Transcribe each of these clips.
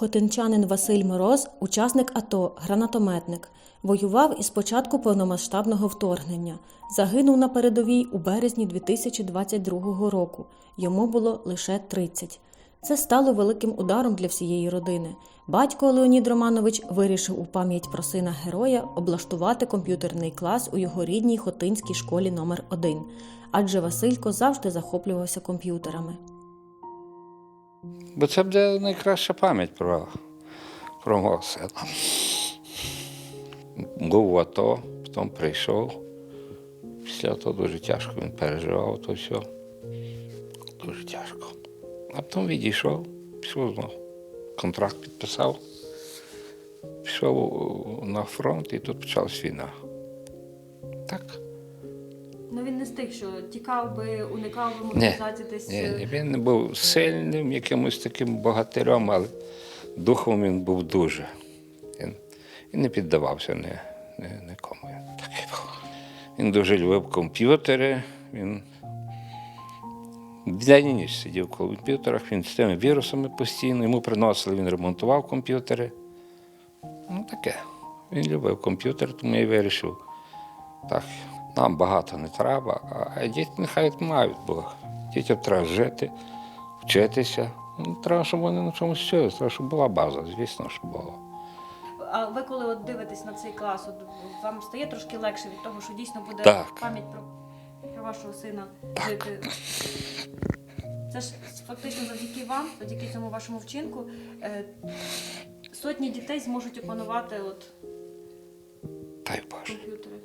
Хотинчанин Василь Мороз, учасник АТО, гранатометник. Воював із початку повномасштабного вторгнення. Загинув на передовій у березні 2022 року. Йому було лише 30. Це стало великим ударом для всієї родини. Батько Леонід Романович вирішив у пам'ять про сина героя облаштувати комп'ютерний клас у його рідній Хотинській школі номер 1 адже Василько завжди захоплювався комп'ютерами. Бо це буде найкраща пам'ять про, про мого сина. Був в АТО, потім прийшов. Після того дуже тяжко він переживав то все. Дуже тяжко. А потім відійшов, пішов знову. Контракт підписав, пішов на фронт і тут почалась війна. Так. Ну він не з тих, що тікав би, уникав би мобілізації десь. ні, е, ні, він не був сильним, якимось таким богатирем, але духом він був дуже. Він, він не піддавався ні, ні, нікому. Він такий був. Він дуже любив комп'ютери. Він день і ніч сидів коло комп'ютерах, він з тими вірусами постійно, йому приносили, він ремонтував комп'ютери. Ну таке. Він любив комп'ютер, тому я вирішив. Так, нам багато не треба, а діти нехай мають, бо дітям треба жити, вчитися. Ну, треба, щоб вони на чомусь вчилися, треба, щоб була база, звісно, щоб було. А ви коли от дивитесь на цей клас, от вам стає трошки легше від того, що дійсно буде Так. пам'ять про, про вашого сина жити. Це ж фактично завдяки вам, завдяки цьому вашому вчинку, е, сотні дітей зможуть опанувати от Дай Боже. комп'ютери.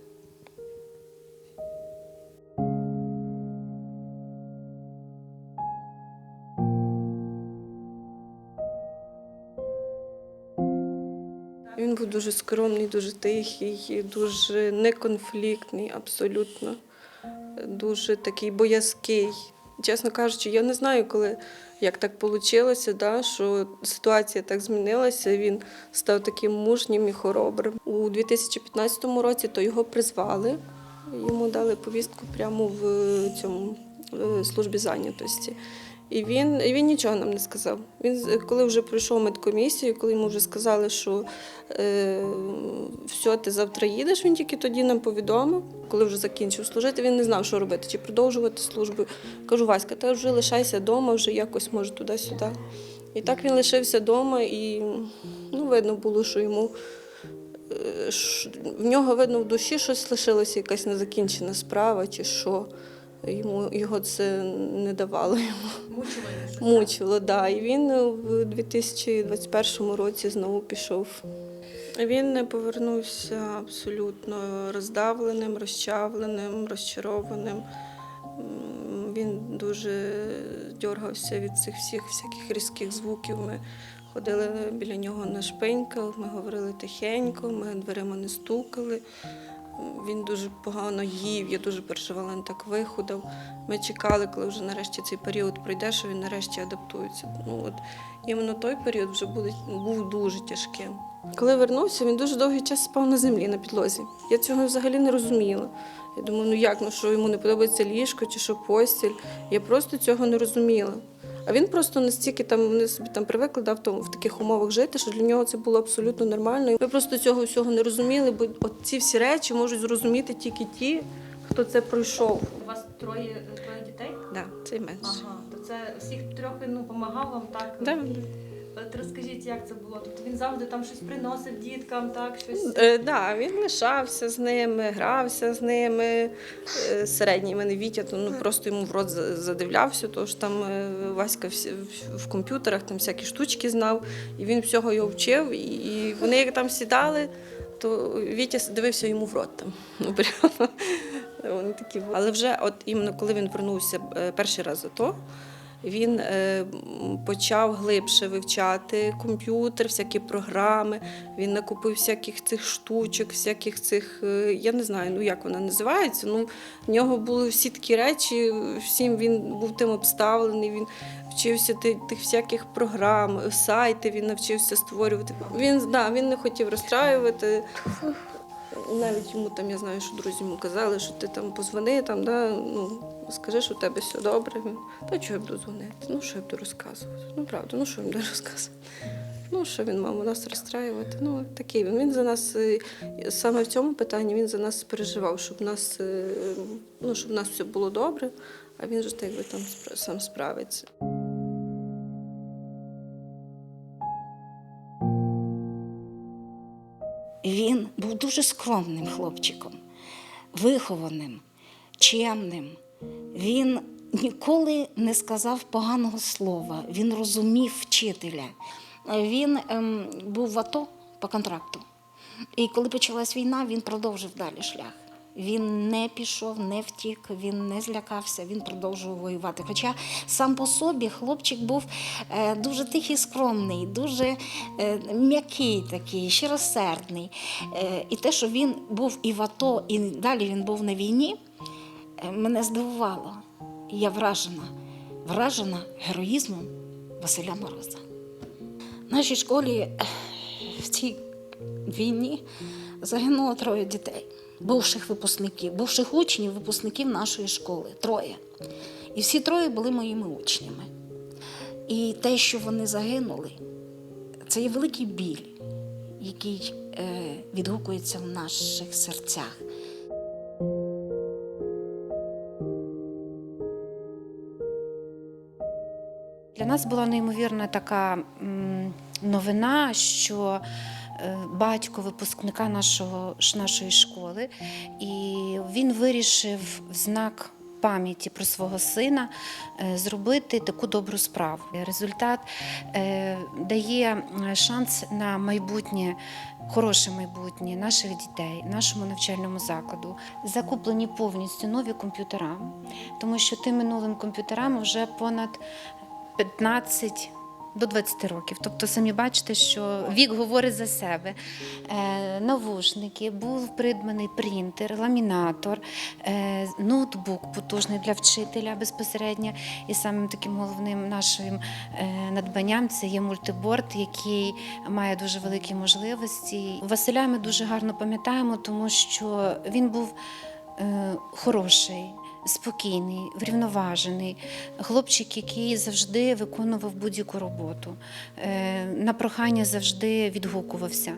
Був дуже скромний, дуже тихий, дуже неконфліктний, абсолютно. Дуже такий боязкий. Чесно кажучи, я не знаю, коли як так вийшло, да, що ситуація так змінилася. Він став таким мужнім і хоробрим. У 2015 році то його призвали. Йому дали повістку прямо в цьому е, службі зайнятості. І він, і він нічого нам не сказав. Він, коли вже пройшов медкомісію, коли йому вже сказали, що е, все, ти завтра їдеш, він тільки тоді нам повідомив. Коли вже закінчив служити, він не знав, що робити, чи продовжувати службу. Кажу, Васька, ти вже лишайся вдома, вже якось може туди-сюди. І так він лишився вдома, і ну, видно було, що йому е, в нього видно в душі щось лишилося, якась незакінчена справа, чи що. Йому його це не давало йому. Мучили Мучило, да. І він в 2021 році знову пішов. Він не повернувся абсолютно роздавленим, розчавленим, розчарованим. Він дуже дергався від цих всіх всяких різких звуків. Ми ходили біля нього на шпиньках, ми говорили тихенько, ми дверима не стукали. Він дуже погано їв, я дуже переживала, він так вихудав. Ми чекали, коли вже нарешті цей період пройде, що він нарешті адаптується. Ну от іменно той період вже буде, був дуже тяжким. Коли вернувся, він дуже довгий час спав на землі на підлозі. Я цього взагалі не розуміла. Я думаю, ну як, ну що йому не подобається ліжко чи що постіль. Я просто цього не розуміла. А він просто настільки там вони собі там привикли да, в, тому, в таких умовах жити, що для нього це було абсолютно нормально. Ми просто цього всього не розуміли, бо от ці всі речі можуть зрозуміти тільки ті, хто це пройшов. У вас троє, троє дітей? Да, це менше. Ага, то це всіх трьох ну, допомагав вам так? Да. От розкажіть, як це було? Тобто він завжди там щось приносив діткам, так? Щось. Е, да, він лишався з ними, грався з ними. Е, Середній мене Вітя, то ну просто йому в рот за- задивлявся, тому що там е, Васька всі- в- в комп'ютерах там всякі штучки знав, і він всього його вчив. І, і вони як там сідали, то Вітя дивився йому в рот там. Ну, прямо. Вони такі. Але вже от іменно коли він вернувся е, перший раз за то. Він е, почав глибше вивчати комп'ютер, всякі програми. Він накупив всяких цих штучок, всяких цих, е, я не знаю, ну як вона називається. Ну, в нього були всі такі речі, всім він був тим обставлений. Він вчився ти- тих всяких програм, сайти він навчився створювати. Він, да, він не хотів розстраювати. Навіть йому там, я знаю, що друзі йому казали, що ти там позвони, там, да, ну, скажи, що у тебе все добре. Та чого я буду дзвонити? Ну, що я буду розказувати? Ну, правда, ну що я буду розказувати? Ну, що він мав нас розстраювати? Ну, такий він. Він за нас е, саме в цьому питанні він за нас переживав, щоб нас, е, ну, щоб нас все було добре, а він же так якби там сам справиться. Він був дуже скромним хлопчиком, вихованим, чемним. Він ніколи не сказав поганого слова, він розумів вчителя. Він ем, був в АТО по контракту. І коли почалась війна, він продовжив далі шлях. Він не пішов, не втік, він не злякався, він продовжував воювати. Хоча сам по собі хлопчик був е, дуже тихий, скромний, дуже е, м'який такий, щиросердний. Е, і те, що він був і в АТО, і далі він був на війні, мене здивувало. І я вражена, вражена героїзмом Василя Мороза. В нашій школі е, в цій війні загинуло троє дітей, бувших випускників, бувших учнів, випускників нашої школи. Троє. І всі троє були моїми учнями. І те, що вони загинули, це є великий біль, який е, відгукується в наших серцях. Нас була неймовірна така новина, що е, батько випускника нашого, нашої школи, і він вирішив в знак пам'яті про свого сина е, зробити таку добру справу. Результат е, дає шанс на майбутнє. Хороше майбутнє наших дітей, нашому навчальному закладу закуплені повністю нові комп'ютера, тому що тим минулим комп'ютерам вже понад 15 до 20 років. Тобто, самі бачите, що вік говорить за себе. Е, навушники, був придбаний принтер, ламінатор, е, ноутбук потужний для вчителя безпосередньо. І самим таким головним нашим е, надбанням це є мультиборд, який має дуже великі можливості. Василя ми дуже гарно пам'ятаємо, тому що він був е, хороший спокійний, врівноважений, хлопчик, який завжди виконував будь-яку роботу, е, на прохання завжди відгукувався.